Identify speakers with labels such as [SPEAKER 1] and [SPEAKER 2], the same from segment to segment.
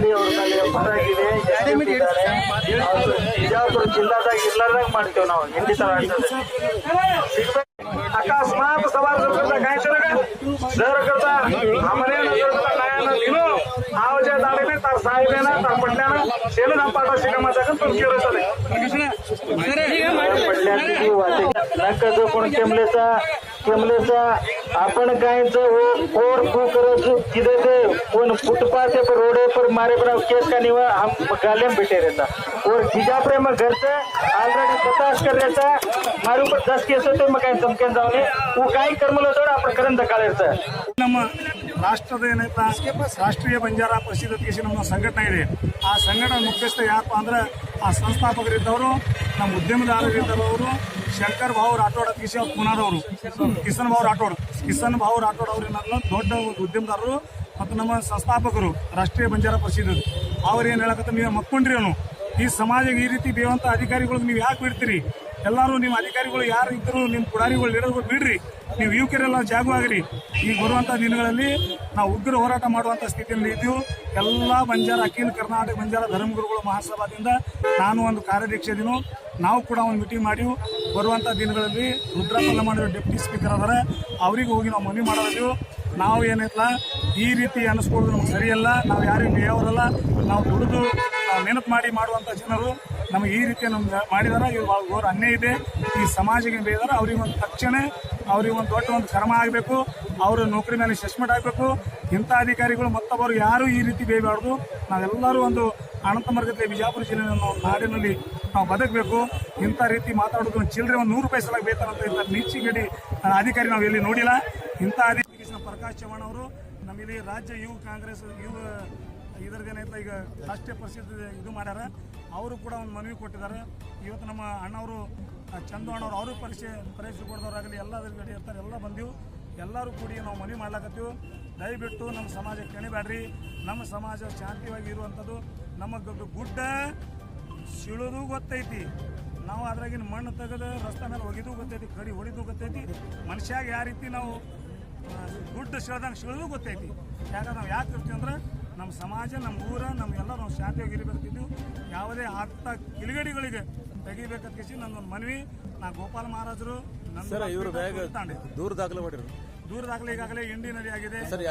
[SPEAKER 1] Already ಅವ್ರ ಮೇಲೆ ಹೊರಗಿದೆ ಅವ್ರು ಬಿಜಾಪುರ ಜಿಲ್ಲಾದಾಗ ಇರ್ಲಾರ್ದಾಗ ಮಾಡ್ತೇವೆ ನಾವು ಹಿಂದಿ ತರ ಆಡ್ತದೆ ಸಿಗ್ಬೇಕು अकस्मात सवार करता काय सर जर करता आम्हाला करता काय दिलो आवाजा दाडीने तार साहेबांना तार पडल्यानं शेलं ना पाटा शिकामाचा पण पण केलं चालेल पडल्याची वाटे नका कोण केमलेचा केमलेचा आपण गायचं हो कोर फू करत तिथे ते कोण फुटपाथ पर रोड पर मारे पर केस का निवा हम गालेम बेटे रहता और जीजा प्रेम घर से ऑलरेडी बतास कर रहता मारे ऊपर दस केस होते मग काय चमकेन जाऊन वो काही कर्मला जोड आपण करून दकाळायचं
[SPEAKER 2] ನಮ್ಮ ರಾಷ್ಟ್ರದ ಏನೈತಾ ರಾಷ್ಟ್ರೀಯ ಬಂಜಾರ ಪರಿಷತ್ ಕೇಸಿ ನಮ್ಮ ಸಂಘಟನೆ ಇದೆ ಆ ಸಂಘಟನೆ ಮುಖ್ಯಸ್ಥ ಯಾರಪ್ಪ ಅಂದ್ರೆ ಆ ಸಂಸ್ಥಾಪಕರಿದ್ದವರು ನಮ್ಮ ಉದ್ಯಮದಾರರಿದ್ದವರು ಶಂಕರ್ ಭಾವ್ ರಾಠೋಡ್ ಅತ್ಕೇಸಿ ಅವ್ರು ಪುನಾದವರು ಕಿಸನ್ ಭಾವ್ ರಾಠೋಡ್ ಕಿಸನ್ ಭಾವ್ ರಾಠೋಡ್ ಅವ್ರು ಏನಾರ ದೊಡ್ಡ ಉದ್ಯಮದಾರರು ಮತ್ತು ನಮ್ಮ ಸಂಸ್ಥಾಪಕರು, ರಾಷ್ಟ್ರೀಯ ಬಂಜಾರ ಪರಿಷತ್ ಅವ್ರು ಏನು ಹೇಳಕತ್ತ ನೀವು ಮಕ್ಕೊಂಡ್ರಿ ಅವನು. ಈ ಸಮಾಜಕ್ಕೆ ಈ ರೀತಿ ಬೇವಂತ ಅಧಿಕಾರಿಗಳಿಗೆ ನೀವು ಯಾಕೆ ಬಿಡ್ತೀರಿ? ಎಲ್ಲರೂ ನಿಮ್ಮ ಅಧಿಕಾರಿಗಳು ಯಾರು ಇದ್ರು ನಿಮ್ಮ ಪುಡಾರಿಗಳು ಇಡೋದು ಬಿಡ್ರಿ. ನೀವು ಯುವಕರೆಲ್ಲ ಜಾಗವಾಗ್ರಿ. ಈಗ ಬರುವಂಥ ದಿನಗಳಲ್ಲಿ ನಾವು ಉಗ್ರ ಹೋರಾಟ ಮಾಡುವಂತ ಸ್ಥಿತಿಯಲ್ಲಿ ಇದ್ದೀವಿ. ಎಲ್ಲ ಬಂಜಾರ, ಅಖಿಲ ಕರ್ನಾಟಕ ಬಂಜಾರ ಧರ್ಮಗುರುಗಳು ಮಹಾಸಭಾದಿಂದ ನಾನು ಒಂದು ಕಾರ್ಯಾಧ್ಯಕ್ಷದಿನು ನಾವು ಕೂಡ ಒಂದು ಮೀಟಿಂಗ್ ಮಾಡಿವು. ಬರುವಂಥ ದಿನಗಳಲ್ಲಿ ರುದ್ರಾಪಲ್ಲ ಮಾಡಿರೋ ಡೆಪ್ಟಿ ಸ್ಪೀಕರ್ ಅದರ. ಅವ್ರಿಗೆ ಹೋಗಿ ನಾವು ಮನವಿ ಮಾಡೋದಿವು ನಾವು ಏನೈತಲ್ಲ ಈ ರೀತಿ ಅನಿಸ್ಕೊಳ್ಳೋದು ನಮ್ಗೆ ಸರಿಯಲ್ಲ. ನಾವು ಯಾರಿಗೂ ಬೇಯವರಲ್ಲ ನಾವು ದುಡಿದು ಮೆಹನತ್ ಮಾಡಿ ಮಾಡುವಂತ ಜನರು ನಮಗೆ ಈ ರೀತಿ ನಮ್ಗೆ ಮಾಡಿದಾರ. ಇವ್ರು ಅನ್ಯಾಯ ಇದೆ. ಈ ಸಮಾಜಕ್ಕೆ ಬೇದಾರ ಅವ್ರಿಗೆ ಒಂದು ತಕ್ಷಣ ಅವ್ರಿಗೆ ಒಂದು ದೊಡ್ಡ ಒಂದು ಕ್ರಮ ಆಗಬೇಕು. ಅವ್ರ ನೌಕರಿ ಮೇಲೆ ಸಸ್ಪೆಂಡ್ ಆಗಬೇಕು ಇಂಥ ಅಧಿಕಾರಿಗಳು ಮತ್ತೊಬ್ಬರು ಯಾರು ಈ ರೀತಿ ಬೇಯಬಾರ್ದು. ನಾವೆಲ್ಲರೂ ಒಂದು ಅನಂತ ಮಾರ್ಗದಲ್ಲಿ ಬಿಜಾಪುರ ಜಿಲ್ಲೆ ನಾಡಿನಲ್ಲಿ ನಾವು ಬದುಕಬೇಕು. ಇಂಥ ರೀತಿ ಮಾತಾಡೋದು ಒಂದು ಚಿಲ್ಲರೆ ಒಂದು ನೂರು ರೂಪಾಯಿ ಸಲ ಬೇತಾರಂತ ಇಂಥ ನೀಚಿಗಡಿ ಅಧಿಕಾರಿ ನಾವು ಎಲ್ಲಿ ನೋಡಿಲ್ಲ. ಇಂಥ ಅಧಿಕಾರಿ ಪ್ರಕಾಶ್ ಚವ್ಹಾಣ್ ಅವರು ನಮ್ಮಲ್ಲಿ ರಾಜ್ಯ ಯುವ ಕಾಂಗ್ರೆಸ್ ಯುವ ಇದರದೇನೈತೆ ಈಗ ರಾಷ್ಟ್ರೀಯ ಪರಿಷತ್ ಇದು ಮಾಡ್ಯಾರ. ಅವರು ಕೂಡ ಒಂದು ಮನವಿ ಕೊಟ್ಟಿದ್ದಾರೆ. ಇವತ್ತು ನಮ್ಮ ಅಣ್ಣವರು ಚಂದು ಅಣ್ಣವ್ರು, ಅವರು ಪರೀಕ್ಷೆ ಪರೀಕ್ಷೆ ಕೊಡೋರಾಗಲಿ ಎಲ್ಲ ಕಡೆ ಇರ್ತಾರೆ, ಎಲ್ಲ ಬಂದಿವು. ಎಲ್ಲರೂ ಕೂಡಿ ನಾವು ಮನವಿ ಮಾಡ್ಲಾಕತ್ತೀವಿ. ದಯವಿಟ್ಟು ನಮ್ಮ ಸಮಾಜ ಕೆಣಿಬೇಡ್ರಿ ನಮ್ಮ ಸಮಾಜ ಶಾಂತಿಯಾಗಿ ಇರುವಂಥದ್ದು ನಮ್ಮ ಗುಡ್ಡ ಸಿಳೋದು ಗೊತ್ತೈತಿ. ನಾವು ಅದ್ರಾಗಿನ ಮಣ್ಣು ತೆಗೆದು ರಸ್ತೆ ಮೇಲೆ ಒಗಿದು ಗೊತ್ತೈತಿ, ಕಡಿ ಹೊಡಿದು ಗೊತ್ತೈತಿ. ಮನುಷ್ಯಾಗ ಯಾವ ರೀತಿ ನಾವು ಗುಡ್ಡ ಸಿಳ್ದಂಗೆ ಸಿಳೋದು ಗೊತ್ತೈತಿ. ಯಾಕಂದ್ರೆ ನಾವು ಯಾಕೆ ಇರ್ತೀವಿ ಅಂದ್ರೆ ನಮ್ಮ ಸಮಾಜ ನಮ್ಮ ಊರ ನಮ್ಗೆಲ್ಲ ನಾವು ಶಾಂತಿಯಾಗಿ ಇರಬೇಕಿದ್ದು ಯಾವುದೇ ಆತ ಕಿಲಿಗಡಿಗಳಿಗೆ ತೆಗಿಬೇಕಂತ ನನ್ನೊಂದು ಮನವಿ. ನಾ ಗೋಪಾಲ ಮಹಾರಾಜರು ನನ್ನ
[SPEAKER 3] ಇವರು ದಾಖಲೆ
[SPEAKER 2] ತಾಂಡೆ
[SPEAKER 3] ದೂರ ದಾಖಲೆ
[SPEAKER 2] ಈಗಾಗಲೇ ಇಂಡಿ ನದಿ ಆಗಿದೆ.
[SPEAKER 3] ಸರ್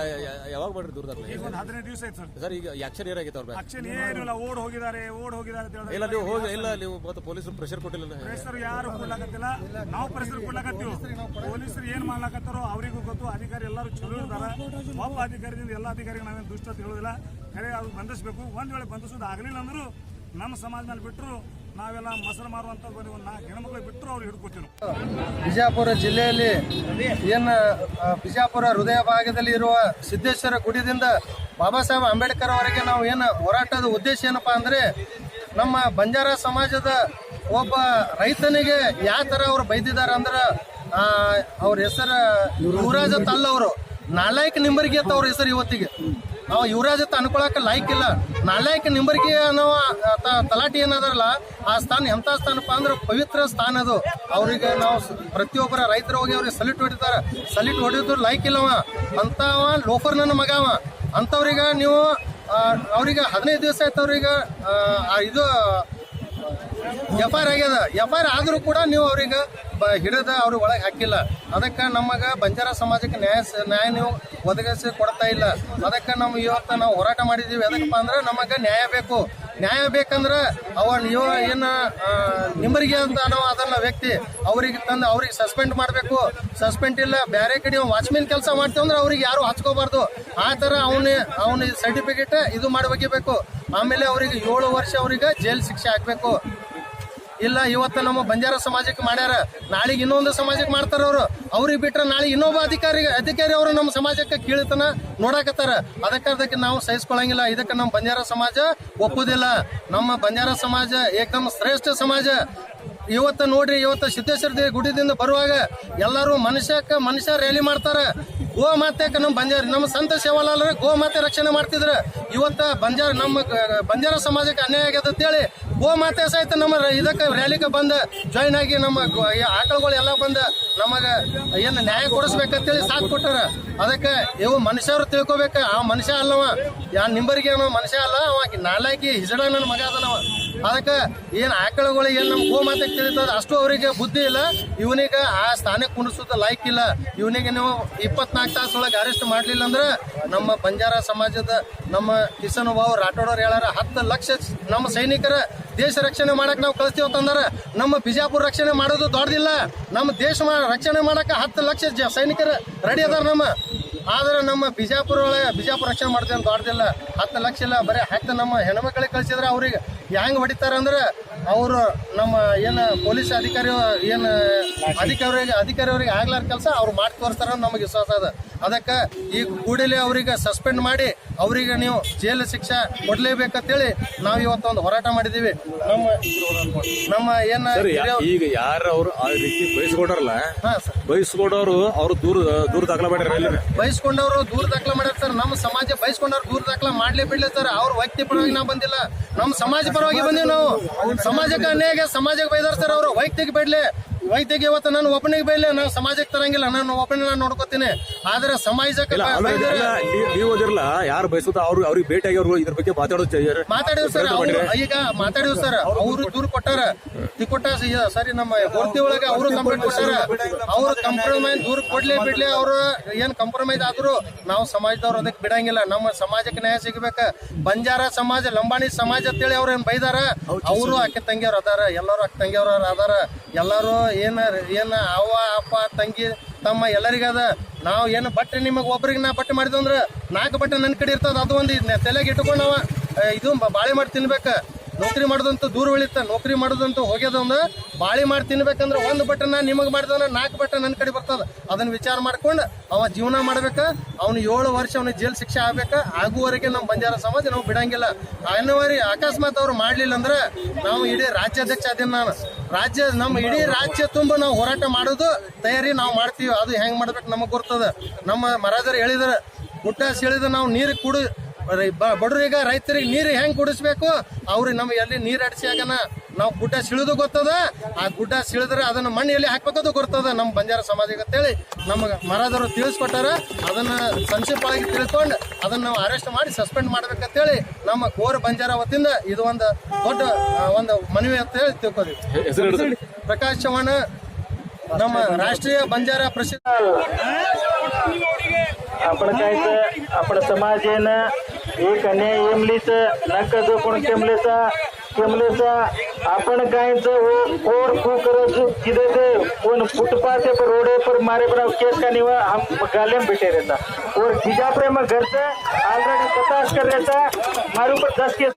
[SPEAKER 3] ಯಾವಾಗ ಮಾಡ್ರಿ ದೂರ ದಾಖಲೆ
[SPEAKER 2] ಈಗ ಒಂದು ಹದಿನೈದು ದಿವಸ ಆಯ್ತು ಸರ್.
[SPEAKER 3] ಸರ್ ಈಗ ಆಕ್ಷನ್ ಏನಾಗಿತ್ತು ಅವ್ರ ಬ್ಯಾಗ್
[SPEAKER 2] ಆಕ್ಷನ್ ಏನಿಲ್ಲ ಓಡ್ ಹೋಗಿದ್ದಾರೆ ಓಡ್ ಹೋಗಿದ್ದಾರೆ ಅಂತ ಹೇಳಿದ್ರೆ
[SPEAKER 3] ಇಲ್ಲ ನೀವು ಹೋಗಿ ಇಲ್ಲ ನೀವು ಮತ್ತೆ ಪೊಲೀಸರು ಪ್ರೆಷರ್ ಕೊಟ್ಟಿಲ್ಲ
[SPEAKER 2] ಪ್ರೆಷರ್ ಯಾರು ಕೊಡ್ಲಾಕತ್ತಿಲ್ಲ. ನಾವು ಪ್ರೆಷರ್ ಕೊಡ್ಲಾಕತ್ತೀವಿ. ಪೊಲೀಸರು ಏನ್ ಮಾಡ್ಲಾಕತ್ತಾರೋ ಅವರಿಗೂ ಗೊತ್ತು. ಅಧಿಕಾರಿ ಎಲ್ಲರೂ ಚಲೋ ಇದಾರ ಒಬ್ಬ ಅಧಿಕಾರಿದಿಂದ ಎಲ್ಲ ಅಧಿಕಾರಿಗಳು ನಾವೇನು ದುಷ್ಟ ಹೇಳೋದಿಲ್ಲ. ಖರೆ ಅವ್ರು ಬಂಧಿಸಬೇಕು. ಒಂದ್ ವೇಳೆ ಬಂಧಿಸೋದು ಆಗಲಿಲ್ಲ ಅಂದ್ರೂ ನಮ್ಮ ಸಮಾಜ ಮೇಲೆ ಬಿಟ್ಟರು ನಾವೆಲ್ಲ ಮೊಸರು ಮಾರುವಂತ ನಾಲ್ಕು ಹೆಣ್ಮಕ್ಳು ಬಿಟ್ಟರು ಅವ್ರು ಹಿಡ್ಕೊತೀವಿ.
[SPEAKER 4] ಬಿಜಾಪುರ ಜಿಲ್ಲೆಯಲ್ಲಿ ಏನು ಬಿಜಾಪುರ ಹೃದಯ ಭಾಗದಲ್ಲಿ ಇರುವ ಸಿದ್ದೇಶ್ವರ ಗುಡಿದಿಂದ ಬಾಬಾ ಸಾಹೇಬ್ ಅಂಬೇಡ್ಕರ್ ಅವರಿಗೆ ನಾವು ಏನು ಹೋರಾಟದ ಉದ್ದೇಶ ಏನಪ್ಪಾ ಅಂದ್ರೆ ನಮ್ಮ ಬಂಜಾರ ಸಮಾಜದ ಒಬ್ಬ ರೈತನಿಗೆ ಯಾವ ಥರ ಅವ್ರು ಬೈದಿದ್ದಾರೆ ಅಂದ್ರೆ ಅವ್ರ ಹೆಸರು ಯುವರಾಜ ತಲ್ಲವರು ನಾಲಾಯಕ್ ನಿಂಬರ್ಗಿ ಅಂತ ಅವ್ರ ಹೆಸರು ಇವತ್ತಿಗೆ ನಾವು ಯುವರಾಜ್ ಅಂತ ಅನ್ಕೊಳಕ ಲೈಕ್ ಇಲ್ಲ. ನಾಲಾಯಕ್ ನಿಂಬರ್ಗಿ ಅನ್ನೋ ತಲಾಟಿ ಏನದಾರಲ್ಲ, ಆ ಸ್ಥಾನ ಎಂತ ಸ್ಥಾನಪ್ಪ ಅಂದ್ರೆ ಪವಿತ್ರ ಸ್ಥಾನ ಅದು. ಅವ್ರಿಗೆ ನಾವು ಪ್ರತಿಯೊಬ್ಬರ ರೈತರು ಹೋಗಿ ಅವ್ರಿಗೆ ಸಲ್ಯೂಟ್ ಹೊಡಿತಾರೆ. ಸಲ್ಯೂಟ್ ಹೊಡಿಯೋದು ಲೈಕ್ ಇಲ್ಲವ ಅಂತವ ಲೋಫರ್ ನನ್ನ ಮಗ ಅವ. ಅಂತವ್ರಿಗೆ ನೀವು ಅವ್ರಿಗೆ ಹದಿನೈದು ದಿವಸ ಆಯ್ತು ಅವ್ರಿಗೆ ಇದು, ಎಫ್ ಐ ಆರ್ ಆಗ್ಯದ. ಎಫ್ ಆರ್ ಆದರೂ ಕೂಡ ನೀವು ಅವ್ರಿಗೆ ಬ ಹಿಡಿದ ಅವ್ರ ಒಳಗೆ ಹಾಕಿಲ್ಲ. ಅದಕ್ಕೆ ನಮಗೆ ಬಂಜಾರ ಸಮಾಜಕ್ಕೆ ನ್ಯಾಯ ನ್ಯಾಯ ನೀವು ಒದಗಿಸಿ ಕೊಡ್ತಾ ಇಲ್ಲ. ಅದಕ್ಕೆ ನಾವು ಇವತ್ತು ನಾವು ಹೋರಾಟ ಮಾಡಿದ್ದೀವಿ ಅದಕ್ಕಪ್ಪ ಅಂದ್ರೆ ನಮಗೆ ನ್ಯಾಯ ಬೇಕು. ನ್ಯಾಯ ಬೇಕಂದ್ರೆ ಅವ ಇವ ಏನು ನಿಮ್ಮರಿಗೆ ಅಂತ ಅನ್ನೋ ಅದನ್ನ ವ್ಯಕ್ತಿ ಅವ್ರಿಗೆ ತಂದು ಅವ್ರಿಗೆ ಸಸ್ಪೆಂಡ್ ಮಾಡಬೇಕು. ಸಸ್ಪೆಂಡ್ ಇಲ್ಲ ಬೇರೆ ಕಡೆ ವಾಚ್ಮೆನ್ ಕೆಲಸ ಮಾಡ್ತೀವಿ ಅಂದ್ರೆ ಅವ್ರಿಗೆ ಯಾರು ಹಚ್ಕೋಬಾರ್ದು. ಆ ಥರ ಅವನೇ, ಅವನ ಸರ್ಟಿಫಿಕೇಟ್ ಇದು ಮಾಡಿ ಆಮೇಲೆ ಅವರಿಗೆ ಏಳು ವರ್ಷ ಅವರಿಗೆ ಜೈಲ್ ಶಿಕ್ಷೆ ಹಾಕಬೇಕು. ಇಲ್ಲ, ಇವತ್ತು ನಮ್ಮ ಬಂಜಾರ ಸಮಾಜಕ್ಕೆ ಮಾಡ್ಯಾರ. ನಾಳೆಗೆ ಇನ್ನೊಂದು ಸಮಾಜಕ್ಕೆ ಮಾಡ್ತಾರ ಅವರು. ಅವ್ರಿಗೆ ಬಿಟ್ರೆ ನಾಳೆ ಇನ್ನೊಬ್ಬ ಅಧಿಕಾರಿ ಅಧಿಕಾರಿ ಅವರು ನಮ್ಮ ಸಮಾಜಕ್ಕೆ ಕೀಳ್ತನ ನೋಡಾಕತ್ತಾರ. ಅದಕ್ಕೆ ಅದಕ್ಕೆ ನಾವು ಸಹಿಸ್ಕೊಳಂಗಿಲ್ಲ. ಇದಕ್ಕೆ ನಮ್ಮ ಬಂಜಾರ ಸಮಾಜ ಒಪ್ಪುದಿಲ್ಲ. ನಮ್ಮ ಬಂಜಾರ ಸಮಾಜ ಏಕದಮ್ ಶ್ರೇಷ್ಠ ಸಮಾಜ. ಇವತ್ತು ನೋಡ್ರಿ, ಇವತ್ತು ಸಿದ್ದೇಶ್ವರ ಗುಡಿದಿಂದ ಬರುವಾಗ ಎಲ್ಲರೂ ಮನುಷ್ಯಕ್ಕೆ ಮನುಷ್ಯ ರ್ಯಾಲಿ ಮಾಡ್ತಾರೆ. ಗೋ ಮಾತೆಕ ನಮ್ಮ ಬಂಜಾರ, ನಮ್ಮ ಸಂತ ಸೇವಾಲಾಲರ ಗೋ ಮಾತೆ ರಕ್ಷಣೆ ಮಾಡ್ತಿದ್ರು. ಇವತ್ತ ಬಂಜಾರ, ನಮ್ಮ ಬಂಜಾರ ಸಮಾಜಕ್ಕೆ ಅನ್ಯಾಯ ಆಗ್ಯದ ಅಂತೇಳಿ ಗೋ ಮಾತೆ ಸಹಿತ ನಮ್ಮ ಇದಕ್ಕೆ ರ್ಯಾಲಿಗೆ ಬಂದು ಜಾಯ್ನ್ ಆಗಿ ನಮ್ಮ ಆಕಳುಗಳು ಎಲ್ಲ ಬಂದು ನಮಗೆ ಏನು ನ್ಯಾಯ ಕೊಡಿಸ್ಬೇಕಂತೇಳಿ ಸಾಥ್ ಕೊಟ್ಟಾರ. ಅದಕ್ಕೆ ಇವು ಮನುಷ್ಯರು ತಿಳ್ಕೊಬೇಕು. ಆ ಮನುಷ್ಯ ಅಲ್ಲವ. ಯಾ ನಿಂಬರಿಗೆ ಮನುಷ್ಯ ಅಲ್ಲ. ಅವ ನಾಲಾಕಿ ಹಿಜಡ ನನ್ನ ಮಗ ಅದನವ. ಅದಕ್ಕೆ ಏನು ಆಕಳುಗಳು ಏನು ನಮ್ಮ ಗೋ ಮಾತೆಗೆ ತಿಳಿತದ ಅಷ್ಟು ಅವರಿಗೆ ಬುದ್ಧಿ ಇಲ್ಲ. ಇವನಿಗೆ ಆ ಸ್ಥಾನಕ್ಕೆ ಕುಂಡಿಸೋದ ಲೈಕ್ ಇಲ್ಲ. ಇವನಿಗೆ ನೀವು ಇಪ್ಪತ್ನಾಲ್ಕು ತಾಸು ಒಳಗೆ ಅರೆಸ್ಟ್ ಮಾಡಲಿಲ್ಲ ಅಂದ್ರೆ ನಮ್ಮ ಬಂಜಾರ ಸಮಾಜದ ನಮ್ಮ ಕಿಸನ್ ಬಾವು ಹೇಳಾರ ಹತ್ತು ಲಕ್ಷ ನಮ್ಮ ಸೈನಿಕರ ದೇಶ ರಕ್ಷಣೆ ಮಾಡಕ್ ನಾವು ಕಳಿಸ್ತೀವಿ ಅಂತಂದ್ರೆ ನಮ್ಮ ಬಿಜಾಪುರ ರಕ್ಷಣೆ ಮಾಡೋದು ದೊಡ್ಡದಿಲ್ಲ. ನಮ್ಮ ದೇಶ ರಕ್ಷಣೆ ಮಾಡಕ್ಕೆ ಹತ್ತು ಲಕ್ಷ ಸೈನಿಕರ ರೆಡಿ ಅದಾರ ನಮ್ಮ. ಆದ್ರೆ ನಮ್ಮ ಬಿಜಾಪುರ ಒಳಗೆ ಬಿಜಾಪುರ ರಕ್ಷಣೆ ಮಾಡ್ತೇವೆ ಅಂತ ದೊಡ್ಡದಿಲ್ಲ, ಹತ್ತು ಲಕ್ಷ ಇಲ್ಲ, ಬರೀ ಹತ್ತು ನಮ್ಮ ಹೆಣ್ಮಕ್ಳಿಗೆ ಕಳ್ಸಿದ್ರೆ ಅವ್ರಿಗೆ ಹೆಂಗೆ ಹೊಡಿತಾರ ಅಂದ್ರೆ ಅವರು ನಮ್ಮ ಏನು ಪೊಲೀಸ್ ಅಧಿಕಾರಿ ಏನು ಅಧಿಕಾರಿ ಅಧಿಕಾರಿಯವರಿಗೆ ಆಗ್ಲಾರ ಕೆಲಸ ಅವ್ರು ಮಾಡಿ ತೋರಿಸ್ತಾರ ನಮಗೆ ವಿಶ್ವಾಸ ಅದ. ಅದಕ್ಕೆ ಈ ಕೂಡಲೇ ಅವರಿಗೆ ಸಸ್ಪೆಂಡ್ ಮಾಡಿ ಅವರಿಗೆ ನೀವು ಜೈಲು ಶಿಕ್ಷೆ ಕೊಡ್ಲೇಬೇಕಂತೇಳಿ ನಾವು ಇವತ್ತೊಂದು ಹೋರಾಟ ಮಾಡಿದ್ದೀವಿ ನಮ್ಮ ನಮ್ಮ ಏನು
[SPEAKER 3] ಈಗ ಯಾರು ಅವರು ಆ ರೀತಿ ಬಯಸ್ಕೊಡೋರಲ್ಲ
[SPEAKER 4] ಹಾಂ ಸರ್.
[SPEAKER 3] ಬಯಸ್ಕೊಂಡವ್ರು ಅವ್ರು ದೂರ ದೂರ ದಾಖಲೆ ಮಾಡ್ಯಾರ
[SPEAKER 4] ಬಯಸ್ಕೊಂಡವರು ದೂರ ದಾಖಲೆ ಮಾಡ್ಯಾರ ಸರ್. ನಮ್ಮ ಸಮಾಜ ಬಯಸ್ಕೊಂಡವ್ರು ದೂರ ದಾಖಲ ಮಾಡ್ಲೇ ಬಿಡ್ಲಿ ಸರ್. ಅವ್ರ ವ್ಯಕ್ತಿ ಪರವಾಗಿ ನಾವು ಬಂದಿಲ್ಲ. ನಮ್ಮ ಸಮಾಜ ಪರವಾಗಿ ಬಂದೀವಿ ನಾವು. ಸಮಾಜಕ್ಕೆ ಅನ್ಯಾಯ ಸಮಾಜಕ್ಕೆ ಬೈದಾರ ಸರ್ ಅವರು. ವೈಯಕ್ತಿಕ ಬಿಡ್ಲಿ. ವೈಯಕ್ತಿಕ ಇವತ್ತು ನಾನು ಒಬ್ಬನಿಗೆ ಬೈಲಿ. ನಾನು ಸಮಾಜಕ್ಕೆ ತರಂಗಿಲ್ಲ. ನಾನು ಒಬ್ಬನೇ ನಾನು ನೋಡ್ಕೋತೀನಿ. ಆದ್ರೆ ಸಮಾಜಕ್ಕೆ
[SPEAKER 3] ನೀವ್- ಯಾರು ಬಯಸುತ್ತ ಅವ್ರು ಅವ್ರಿಗೆ ಭೇಟಿಯಾಗಿ ಅವ್ರು ಇದ್ರ ಬಗ್ಗೆ ಮಾತಾಡೋದು
[SPEAKER 4] ಮಾತಾಡಿದ್ರು ಸರ್ ಈಗ ಮಾತಾಡಿದ್ರು ಸರ್ ಅವರು ದೂರ ಕೊಟ್ಟಾರ. ತಿಕೊಟ್ಟ ಸರಿ ನಮ್ಮ ಹೊರ್ತಿ ಒಳಗೆ ಅವರು ಕಂಪ್ಲೇಂಟ್ ಕೊಟ್ಟಾರ. ಅವ್ರು ಕಂಪ್ರಮೈಸ್ ದೂರ ಕೊಡ್ಲಿ ಬಿಡ್ಲಿ ಅವ್ರು ಏನ್ ಕಂಪ್ರಮೈಸ್ ಆದ್ರು ನಾವು ಸಮಾಜದವ್ರು ಅದಕ್ಕೆ ಬಿಡಂಗಿಲ್ಲ. ನಮ್ಮ ಸಮಾಜಕ್ಕೆ ನ್ಯಾಯ ಸಿಗ್ಬೇಕ. ಬಂಜಾರ ಸಮಾಜ ಲಂಬಾಣಿ ಸಮಾಜ ಅಂತೇಳಿ ಅವ್ರು ಏನ್ ಬೈದಾರ? ಅವರು ಅಕ್ಕ ತಂಗಿಯವ್ರು ಅದಾರ ಎಲ್ಲರೂ ಅಕ್ಕ ತಂಗಿಯವ್ರ ಅದಾರ. ಎಲ್ಲರೂ ಏನ ಏನ ಅವ್ವ ಅಪ್ಪ ತಂಗಿ ತಮ್ಮ ಎಲ್ಲರಿಗದ ನಾವು ಏನು ಬಟ್ಟೆ ನಿಮಗೆ ಒಬ್ರಿಗೆ ನಾ ಬಟ್ಟೆ ಮಾಡಿದ್ವಿ ನಾಲ್ಕು ಬಟ್ಟೆ ನನ್ನ ಕಡೆ ಇರ್ತದೆ, ಅದು ಒಂದು ತಲೆಗೆ ಇಟ್ಕೊಂಡು ಅವ ಇದು ಬಾಳೆ ಮಾಡಿ ತಿನ್ಬೇಕ. ನೌಕರಿ ಮಾಡೋದಂತ ದೂರ ಉಳಿತ ನೌಕರಿ ಮಾಡೋದಂತೂ ಹೋಗ್ಯದಂದ ಬಾಳಿ ಮಾಡಿ ತಿನ್ಬೇಕಂದ್ರೆ ಒಂದು ಬಟ್ಟೆ ನಾ ನಿಮಗೆ ಮಾಡಿದವನ ನಾಲ್ಕು ಬಟ್ಟೆ ನನ್ನ ಕಡೆ ಬರ್ತದ. ಅದನ್ನ ವಿಚಾರ ಮಾಡ್ಕೊಂಡು ಅವ ಜೀವನ ಮಾಡ್ಬೇಕ, ಅವನು ಏಳು ವರ್ಷ ಅವನಿಗೆ ಜೈಲ್ ಶಿಕ್ಷೆ ಆಗ್ಬೇಕ, ಆಗುವವರೆಗೆ ನಮ್ಮ ಬಂಜಾರ ಸಮಾಜ ನಾವು ಬಿಡಂಗಿಲ್ಲ. ಅನ್ನವರಿ ಅಕಸ್ಮಾತ್ ಅವ್ರು ಮಾಡಲಿಲ್ಲ ಅಂದ್ರೆ ನಾವು ಇಡೀ ರಾಜ್ಯಾಧ್ಯಕ್ಷ ಅದೇನು ನಾನು. ರಾಜ್ಯ ನಮ್ಮ ಇಡೀ ರಾಜ್ಯ ತುಂಬ ನಾವು ಹೋರಾಟ ಮಾಡೋದು, ತಯಾರಿ ನಾವು ಮಾಡ್ತೀವಿ. ಅದು ಹೆಂಗೆ ಮಾಡ್ಬೇಕು ನಮಗೆ ಗೊತ್ತದ ನಮ್ಮ ಮರಾಜರು ಹೇಳಿದಾರೆ ಗುಟ್ಟ ಸೆಳೆದು ನಾವು ನೀರು ಕುಡು ಬಡವರೀಗ ರೈತರಿಗೆ ನೀರು ಹೆಂಗ್ ಕುಡಿಸ್ಬೇಕು ಅವ್ರಿಗೆ ನಮ್ಗೆ ಎಲ್ಲಿ ನೀರು ಅಡಿಸಿಯಾಗನ ನಾವು ಗುಡ್ಡ ಸಿಳಿದು ಗೊತ್ತದ ಆ ಗುಡ್ಡ ಸಿಳಿದ್ರೆ ಅದನ್ನ ಮಣ್ಣು ಎಲ್ಲಿ ಹಾಕ್ಬೇಕದು ಗೊತ್ತದ ನಮ್ಮ ಬಂಜಾರ ಸಮಾಜಕ್ಕೆ ಅಂತೇಳಿ ನಮಗೆ ಮಹಾರಾಜರು ತಿಳಿಸ್ಕೊಟ್ಟಾರ ಅದನ್ನ ಸಂಕ್ಷಿಪ್ತವಾಗಿ ತಿಳ್ಕೊಂಡು ಅದನ್ನ ನಾವು ಅರೆಸ್ಟ್ ಮಾಡಿ ಸಸ್ಪೆಂಡ್ ಮಾಡ್ಬೇಕಂತೇಳಿ ನಮ್ಮ ಕೋರ್ ಬಂಜಾರ ವತಿಯಿಂದ ಇದು ಒಂದು ದೊಡ್ಡ ಆ, ಒಂದು ಮನವಿ ಅಂತ ಹೇಳಿ ತಿಳ್ಕೊದೀವಿ
[SPEAKER 3] ಹೆಸರು ಹೇಳಿ ಸರ್.
[SPEAKER 4] ಪ್ರಕಾಶ್ ಚವ್ಹಾಣ್ ನಮ್ಮ ರಾಷ್ಟ್ರೀಯ ಬಂಜಾರ ಪ್ರಸಿದ್ಧ
[SPEAKER 1] आपण काय तर आपण समाजेनं एक अन्याय येमलीच नका जो कोण केमलेचा केमलेचा. आपण काय तर वो कोर फू करत किदे ते कोण फुटपाथ पर रोडे पर मारे पर केस का निवा हम गालेम बैठे रहता. और जीजा प्रेम घर से ऑलरेडी पचास कर रहता मारू ऊपर दस केस